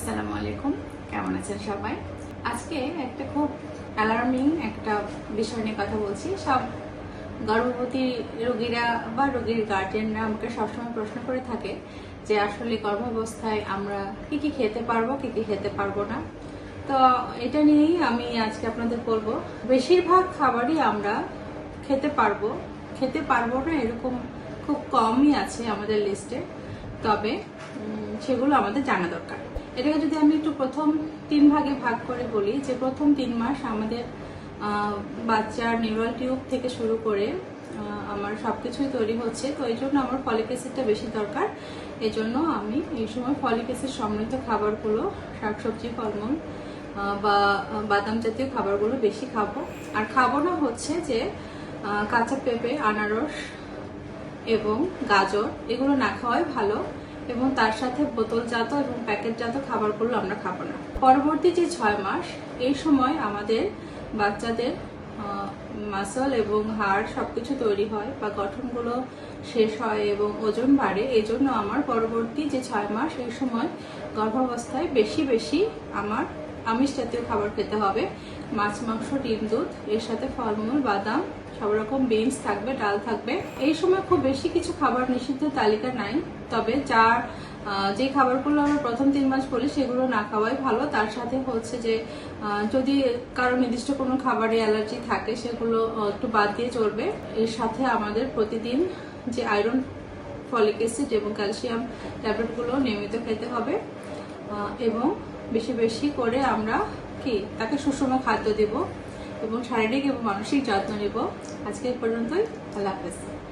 আসসালামু আলাইকুম। কেমন আছেন সবাই? আজকে একটা খুব অ্যালার্মিং একটা বিষয় নিয়ে কথা বলছি। সব গর্ভবতী রোগীরা বা রোগীর গার্জেনরা আমাকে সবসময় প্রশ্ন করে থাকে যে, আসলে গর্ভাবস্থায় আমরা কি কি খেতে পারব, কি কি খেতে পারব না? তো এটা নিয়েই আমি আজকে আপনাদের বলব, বেশিরভাগ খাবারই আমরা খেতে পারব। খেতে পারব না এরকম খুব কমই আছে আমাদের লিস্টে তবে সেগুলো আমাদের জানা দরকার। এটাকে যদি আমি একটু প্রথম তিন ভাগে ভাগ করে বলি, যে প্রথম তিন মাস আমাদের বাচ্চার নিউরাল টিউব থেকে শুরু করে আমার সব কিছুই তৈরি হচ্ছে। তো এই জন্য আমার ফলিক অ্যাসিডটা বেশি দরকার। এই জন্য আমি এই সময় ফলিক অ্যাসিড সমৃদ্ধ খাবারগুলো, শাকসবজি, ফলমূল বা বাদাম জাতীয় খাবারগুলো বেশি খাব। আর খাব না হচ্ছে যে কাঁচা পেঁপে, আনারস এবং গাজর, এগুলো না খাওয়াই ভালো। এবং তার সাথে বোতলজাত এবং প্যাকেটজাত খাবারগুলো আমরা খাব না। পরবর্তী যে ছয় মাস, এই সময় আমাদের বাচ্চাদের মাসল এবং হাড় সবকিছু তৈরি হয় বা গঠনগুলো শেষ হয় এবং ওজন বাড়ে। এই জন্য আমার পরবর্তী যে ছয় মাস, এই সময় গর্ভাবস্থায় বেশি বেশি আমার আমিষ জাতীয় খাবার খেতে হবে। মাছ, মাংস, ডিম, দুধ, এর সাথে ফলমূল, বাদাম, সব রকম বিনস থাকবে, ডাল থাকবে। এই সময় খুব বেশি কিছু খাবার নিষিদ্ধ তালিকা নাই, তবে যার যে খাবারগুলো আমরা প্রথম তিন মাস বলি সেগুলো না খাওয়াই ভালো। তার সাথে হচ্ছে যে যদি কারও নির্দিষ্ট কোনো খাবারে অ্যালার্জি থাকে সেগুলো একটু বাদ দিয়ে চলবে। এর সাথে আমাদের প্রতিদিন যে আয়রন ফলিক অ্যাসিড এবং ক্যালসিয়াম ট্যাবলেটগুলো নিয়মিত খেতে হবে। এবং বেশি বেশি করে আমরা কি, তাকে সুষম খাদ্য দেব এবং শারীরিক এবং মানসিক যত্ন নেব। আজকে পর্যন্তই। আল্লাহ হাফেজ।